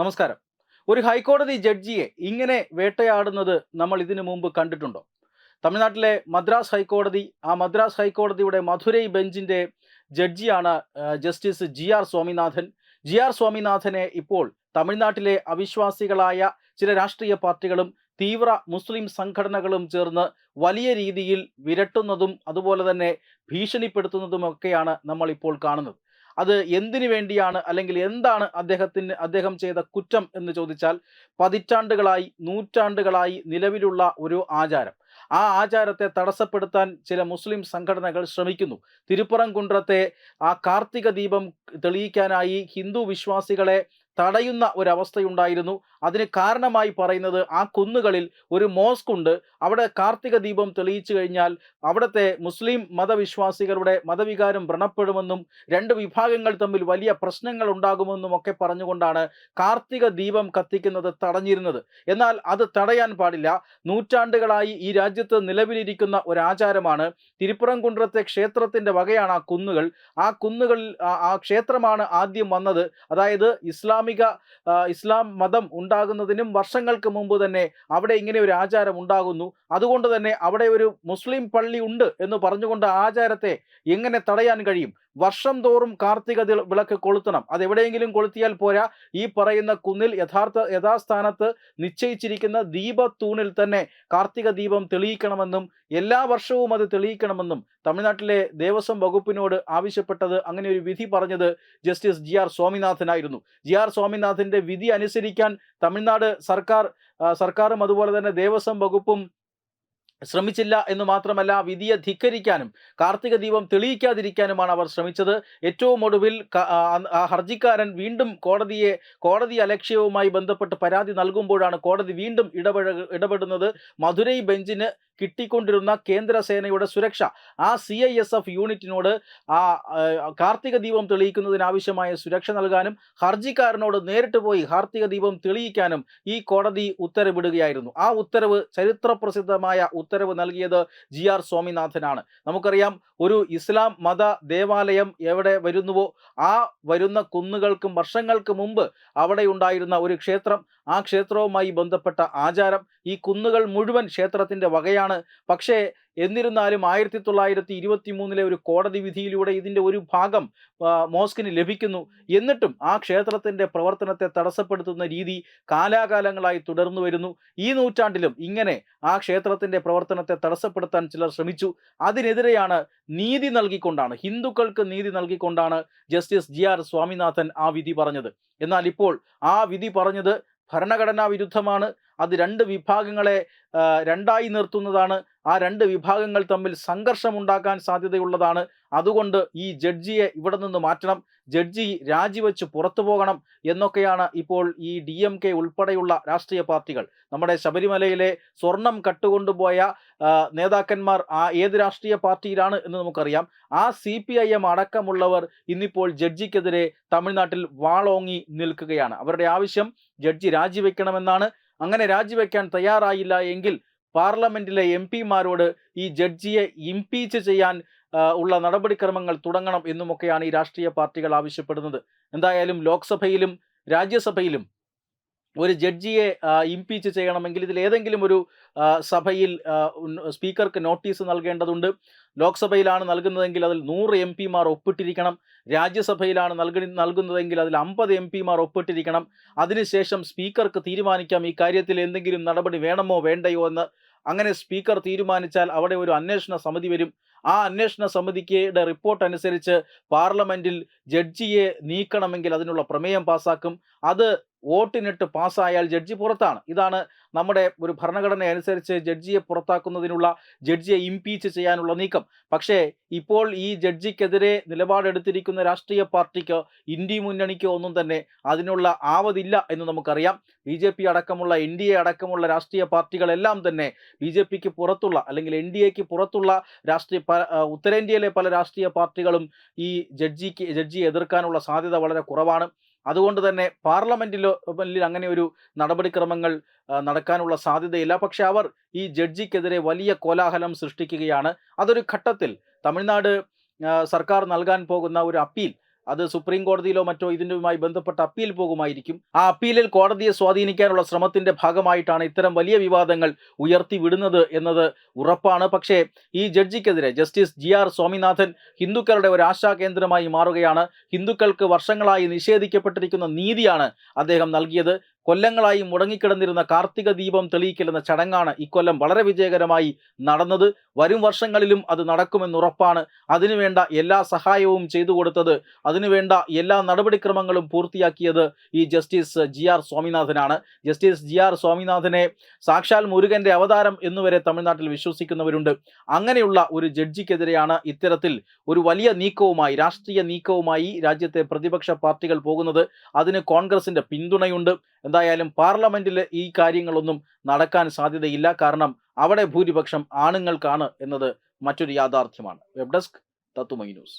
നമസ്കാരം. ഒരു ഹൈക്കോടതി ജഡ്ജിയെ ഇങ്ങനെ വേട്ടയാടുന്നത് നമ്മൾ ഇതിനു മുമ്പ് കണ്ടിട്ടുണ്ടോ? തമിഴ്നാട്ടിലെ മദ്രാസ് ഹൈക്കോടതി ആ മദ്രാസ് ഹൈക്കോടതിയുടെ മധുരൈ ബെഞ്ചിന്റെ ജഡ്ജിയാണ് justice G R Swaminathan. G R സ്വാമിനാഥനെ ഇപ്പോൾ തമിഴ്നാട്ടിലെ അവിശ്വാസികളായ ചില രാഷ്ട്രീയ പാർട്ടികളും തീവ്ര മുസ്ലിം സംഘടനകളും ചേർന്ന് വലിയ രീതിയിൽ വിരട്ടുന്നതും അതുപോലെ തന്നെ ഭീഷണിപ്പെടുത്തുന്നതുമൊക്കെയാണ് നമ്മൾ ഇപ്പോൾ കാണുന്നത്. അത് എന്തിനു വേണ്ടിയാണ് അല്ലെങ്കിൽ എന്താണ് അദ്ദേഹത്തിന് അദ്ദേഹം ചെയ്ത കുറ്റം എന്ന് ചോദിച്ചാൽ പതിറ്റാണ്ടുകളായി നൂറ്റാണ്ടുകളായി നിലവിലുള്ള ഒരു ആചാരം. ആ ആചാരത്തെ തടസ്സപ്പെടുത്താൻ ചില മുസ്ലിം സംഘടനകൾ ശ്രമിക്കുന്നു. തിരുപ്പറംകുன்றത്തെ ആ കാർത്തിക ദീപം തെളിയിക്കാനായി ഹിന്ദു വിശ്വാസികളെ തടയുന്ന ഒരവസ്ഥയുണ്ടായിരുന്നു. അതിന് കാരണമായി പറയുന്നത് ആ കുന്നുകളിൽ ഒരു മോസ്ക് ഉണ്ട് അവിടെ കാർത്തിക ദീപം തെളിയിച്ചു കഴിഞ്ഞാൽ അവിടുത്തെ മുസ്ലിം മതവിശ്വാസികളുടെ മതവികാരം വ്രണപ്പെടുമെന്നും രണ്ട് വിഭാഗങ്ങൾ തമ്മിൽ വലിയ പ്രശ്നങ്ങൾ ഉണ്ടാകുമെന്നും ഒക്കെ പറഞ്ഞുകൊണ്ടാണ് കാർത്തിക ദീപം കത്തിക്കുന്നത് തടഞ്ഞിരുന്നത്. എന്നാൽ അത് തടയാൻ പാടില്ല. നൂറ്റാണ്ടുകളായി ഈ രാജ്യത്ത് നിലവിലിരിക്കുന്ന ഒരാചാരമാണ്. തിരുപ്പുറംകുன்றത്തെ ക്ഷേത്രത്തിന്റെ വകയാണ് ആ കുന്നുകൾ. ആ കുന്നുകളിൽ ആ ക്ഷേത്രമാണ് ആദ്യം വന്നത്. അതായത് ഇസ്ലാമിക ആ, ഇസ്ലാം മതം ഉണ്ടാകുന്നതിനും വർഷങ്ങൾക്ക് മുമ്പ് തന്നെ അവിടെ ഇങ്ങനെ ഒരു ആചാരം ഉണ്ടാകുന്നു. അതുകൊണ്ട് തന്നെ അവിടെ ഒരു മുസ്ലിം പള്ളി ഉണ്ട് എന്ന് പറഞ്ഞുകൊണ്ട് ആചാരത്തെ എങ്ങനെ തടയാൻ കഴിയും? വർഷം തോറും കാർത്തിക വിളക്ക് കൊളുത്തണം. അത് എവിടെയെങ്കിലും കൊളുത്തിയാൽ പോരാ. ഈ പറയുന്ന കുന്നിൽ യഥാർത്ഥ യഥാസ്ഥാനത്ത് നിശ്ചയിച്ചിരിക്കുന്ന ദീപത്തൂണിൽ തന്നെ കാർത്തിക ദീപം തെളിയിക്കണമെന്നും എല്ലാ വർഷവും അത് തെളിയിക്കണമെന്നും തമിഴ്നാട്ടിലെ ദേവസ്വം വകുപ്പിനോട് ആവശ്യപ്പെട്ടത് അങ്ങനെ ഒരു വിധി പറഞ്ഞത് ജസ്റ്റിസ് ജി ആർ സ്വാമിനാഥനായിരുന്നു. ജി ആർ സ്വാമിനാഥന്റെ വിധി അനുസരിക്കാൻ തമിഴ്നാട് സർക്കാർ സർക്കാരും അതുപോലെ തന്നെ ദേവസ്വം വകുപ്പും ശ്രമിച്ചില്ല എന്ന് മാത്രമല്ല വിധിയെ ധിക്കരിക്കാനും കാർത്തിക ദീപം തെളിയിക്കാതിരിക്കാനുമാണ് അവർ ശ്രമിച്ചത്. ഏറ്റവും ഒടുവിൽ ഹർജിക്കാരൻ വീണ്ടും കോടതിയെ കോടതി അലക്ഷ്യവുമായി ബന്ധപ്പെട്ട് പരാതി നൽകുമ്പോഴാണ് കോടതി വീണ്ടും ഇടപെട ഇടപെടുന്നത്. മധുരൈ ബെഞ്ചിന് കിട്ടിക്കൊണ്ടിരുന്ന കേന്ദ്രസേനയുടെ സുരക്ഷ. ആ സി ഐ എസ് എഫ് യൂണിറ്റിനോട് ആ കാർത്തിക ദീപം തെളിയിക്കുന്നതിനാവശ്യമായ സുരക്ഷ നൽകാനും ഹർജിക്കാരനോട് നേരിട്ട് പോയി കാർത്തിക ദീപം തെളിയിക്കാനും ഈ കോടതി ഉത്തരവിടുകയായിരുന്നു. ആ ഉത്തരവ് ചരിത്രപ്രസിദ്ധമായ ഉത്തരവ് നൽകിയത് ജി ആർ സ്വാമിനാഥനാണ്. നമുക്കറിയാം ഒരു ഇസ്ലാം മത ദേവാലയം എവിടെ വരുന്നുവോ ആ വരുന്ന കുന്നുകൾക്കും വർഷങ്ങൾക്ക് മുമ്പ് അവിടെ ഉണ്ടായിരുന്ന ഒരു ക്ഷേത്രം ആ ക്ഷേത്രവുമായി ബന്ധപ്പെട്ട ആചാരം ഈ കുന്നുകൾ മുഴുവൻ ക്ഷേത്രത്തിന്റെ വകയാണ്. പക്ഷേ എന്നിരുന്നാലും ആയിരത്തി തൊള്ളായിരത്തി ഇരുപത്തി മൂന്നിലെ ഒരു കോടതി വിധിയിലൂടെ ഇതിന്റെ ഒരു ഭാഗം മോസ്കിന് ലഭിക്കുന്നു. എന്നിട്ടും ആ ക്ഷേത്രത്തിന്റെ പ്രവർത്തനത്തെ തടസ്സപ്പെടുത്തുന്ന രീതി കാലാകാലങ്ങളായി തുടർന്നു വരുന്നു. ഈ നൂറ്റാണ്ടിലും ഇങ്ങനെ ആ ക്ഷേത്രത്തിന്റെ പ്രവർത്തനത്തെ തടസ്സപ്പെടുത്താൻ ചിലർ ശ്രമിച്ചു. അതിനെതിരെയാണ് നീതി നൽകിക്കൊണ്ടാണ് ഹിന്ദുക്കൾക്ക് നീതി നൽകിക്കൊണ്ടാണ് ജസ്റ്റിസ് ജി ആർ സ്വാമിനാഥൻ ആ വിധി പറഞ്ഞത്. എന്നാൽ ഇപ്പോൾ ആ വിധി പറഞ്ഞത് ഭരണഘടനാ വിരുദ്ധമാണ്. അത് രണ്ട് വിഭാഗങ്ങളെ രണ്ടായി നിർത്തുന്നതാണ്. ആ രണ്ട് വിഭാഗങ്ങൾ തമ്മിൽ സംഘർഷമുണ്ടാക്കാൻ സാധ്യതയുള്ളതാണ്. അതുകൊണ്ട് ഈ ജഡ്ജിയെ ഇവിടെ നിന്ന് മാറ്റണം. ജഡ്ജി രാജിവെച്ച് പുറത്തു പോകണം എന്നൊക്കെയാണ് ഇപ്പോൾ ഈ ഡി എം കെ ഉൾപ്പെടെയുള്ള രാഷ്ട്രീയ പാർട്ടികൾ. നമ്മുടെ ശബരിമലയിലെ സ്വർണം കട്ടുകൊണ്ടുപോയ നേതാക്കന്മാർ ആ ഏത് രാഷ്ട്രീയ പാർട്ടിയിലാണ് എന്ന് നമുക്കറിയാം. ആ സി പി ഐ എം അടക്കമുള്ളവർ ഇന്നിപ്പോൾ ജഡ്ജിക്കെതിരെ തമിഴ്നാട്ടിൽ വാളോങ്ങി നിൽക്കുകയാണ്. അവരുടെ ആവശ്യം ജഡ്ജി രാജിവെക്കണമെന്നാണ്. അങ്ങനെ രാജിവെക്കാൻ തയ്യാറായില്ല എങ്കിൽ പാർലമെന്റിലെ എം പിമാരോട് ഈ ജഡ്ജിയെ ഇംപീച്ച് ചെയ്യാൻ ഉള്ള നടപടിക്രമങ്ങൾ തുടങ്ങണം എന്നുമൊക്കെയാണ് ഈ രാഷ്ട്രീയ പാർട്ടികൾ ആവശ്യപ്പെടുന്നത്. എന്തായാലും ലോക്സഭയിലും രാജ്യസഭയിലും ഒരു ജഡ്ജിയെ ഇംപീച്ച് ചെയ്യണമെങ്കിൽ ഇതിൽ ഏതെങ്കിലും ഒരു സഭയിൽ സ്പീക്കർക്ക് നോട്ടീസ് നൽകേണ്ടതുണ്ട്. ലോക്സഭയിലാണ് നൽകുന്നതെങ്കിൽ അതിൽ നൂറ് എം പിമാർ ഒപ്പിട്ടിരിക്കണം. രാജ്യസഭയിലാണ് നൽകി നൽകുന്നതെങ്കിൽ അതിൽ അമ്പത് എം പിമാർ ഒപ്പിട്ടിരിക്കണം. അതിനുശേഷം സ്പീക്കർക്ക് തീരുമാനിക്കാം ഈ കാര്യത്തിൽ എന്തെങ്കിലും നടപടി വേണമോ വേണ്ടയോ എന്ന്. അങ്ങനെ സ്പീക്കർ തീരുമാനിച്ചാൽ അവിടെ ഒരു അന്വേഷണ സമിതി വരും. ആ അന്വേഷണ സമിതിയുടെ റിപ്പോർട്ട് അനുസരിച്ച് പാർലമെന്റിൽ ജഡ്ജിയെ നീക്കണമെങ്കിൽ അതിനുള്ള പ്രമേയം പാസാക്കും. അത് വോട്ടിനിട്ട് പാസ്സായാൽ ജഡ്ജി പുറത്താണ്. ഇതാണ് നമ്മുടെ ഒരു ഭരണഘടന അനുസരിച്ച് ജഡ്ജിയെ പുറത്താക്കുന്നതിനുള്ള ജഡ്ജിയെ ഇംപീച്ച് ചെയ്യാനുള്ള നീക്കം. പക്ഷേ ഇപ്പോൾ ഈ ജഡ്ജിക്കെതിരെ നിലപാടെടുത്തിരിക്കുന്ന രാഷ്ട്രീയ പാർട്ടിക്കോ ഇന്ത്യ മുന്നണിക്കോ ഒന്നും തന്നെ അതിനുള്ള ആവതില്ല എന്ന് നമുക്കറിയാം. ബി ജെ പി അടക്കമുള്ള എൻ ഡി എ അടക്കമുള്ള രാഷ്ട്രീയ പാർട്ടികളെല്ലാം തന്നെ ബി ജെ പിക്ക് പുറത്തുള്ള അല്ലെങ്കിൽ എൻ ഡി എക്ക് പുറത്തുള്ള രാഷ്ട്രീയ ഉത്തരേന്ത്യയിലെ പല രാഷ്ട്രീയ പാർട്ടികളും ഈ ജഡ്ജിക്ക് ജഡ്ജിയെ എതിർക്കാനുള്ള സാധ്യത വളരെ കുറവാണ്. അതുകൊണ്ട് തന്നെ പാർലമെന്റിലോ അങ്ങനെ ഒരു നടപടിക്രമങ്ങൾ നടക്കാനുള്ള സാധ്യതയില്ല. പക്ഷെ അവർ ഈ ജഡ്ജിക്കെതിരെ വലിയ കോലാഹലം സൃഷ്ടിക്കുകയാണ്. അതൊരു ഘട്ടത്തിൽ തമിഴ്നാട് സർക്കാർ നൽകാൻ പോകുന്ന ഒരു അപ്പീൽ അത് സുപ്രീം കോടതിയിലോ മറ്റോ ഇതിനുമായി ബന്ധപ്പെട്ട അപ്പീൽ പോകുമായിരിക്കും. ആ അപ്പീലിൽ കോടതിയെ സ്വാധീനിക്കാനുള്ള ശ്രമത്തിന്റെ ഭാഗമായിട്ടാണ് ഇത്തരം വലിയ വിവാദങ്ങൾ ഉയർത്തി വിടുന്നത് എന്നത് ഉറപ്പാണ്. പക്ഷേ ഈ ജഡ്ജിക്കെതിരെ ജസ്റ്റിസ് ജി ആർ സ്വാമിനാഥൻ ഹിന്ദുക്കളുടെ ഒരു ആശാ കേന്ദ്രമായി മാറുകയാണ്. ഹിന്ദുക്കൾക്ക് വർഷങ്ങളായി നിഷേധിക്കപ്പെട്ടിരിക്കുന്ന നീതിയാണ് അദ്ദേഹം നൽകിയത്. കൊല്ലങ്ങളായി മുടങ്ങിക്കിടന്നിരുന്ന കാർത്തിക ദീപം തെളിയിക്കലെന്ന ചടങ്ങാണ് ഇക്കൊല്ലം വളരെ വിജയകരമായി നടന്നത്. വരും വർഷങ്ങളിലും അത് നടക്കുമെന്ന് ഉറപ്പാണ്. അതിനുവേണ്ട എല്ലാ സഹായവും ചെയ്തു കൊടുത്തത് അതിനുവേണ്ട എല്ലാ നടപടിക്രമങ്ങളും പൂർത്തിയാക്കിയത് ഈ ജസ്റ്റിസ് ജി ആർ സ്വാമിനാഥനാണ്. ജസ്റ്റിസ് ജി ആർ സ്വാമിനാഥനെ സാക്ഷാൽ മുരുകന്റെ അവതാരം എന്നുവരെ തമിഴ്നാട്ടിൽ വിശ്വസിക്കുന്നവരുണ്ട്. അങ്ങനെയുള്ള ഒരു ജഡ്ജിക്കെതിരെയാണ് ഇത്തരത്തിൽ ഒരു വലിയ നീക്കവുമായി രാഷ്ട്രീയ നീക്കവുമായി രാജ്യത്തെ പ്രതിപക്ഷ പാർട്ടികൾ പോകുന്നത്. അതിന് കോൺഗ്രസിന്റെ പിന്തുണയുണ്ട്. എന്തായാലും പാർലമെന്റിൽ ഈ കാര്യങ്ങളൊന്നും നടക്കാൻ സാധ്യതയില്ല. കാരണം അവിടെ ഭൂരിപക്ഷം ആണുങ്ങൾക്കാണ് എന്നത് മറ്റൊരു യാഥാർത്ഥ്യമാണ്. Web desk Thathumai news.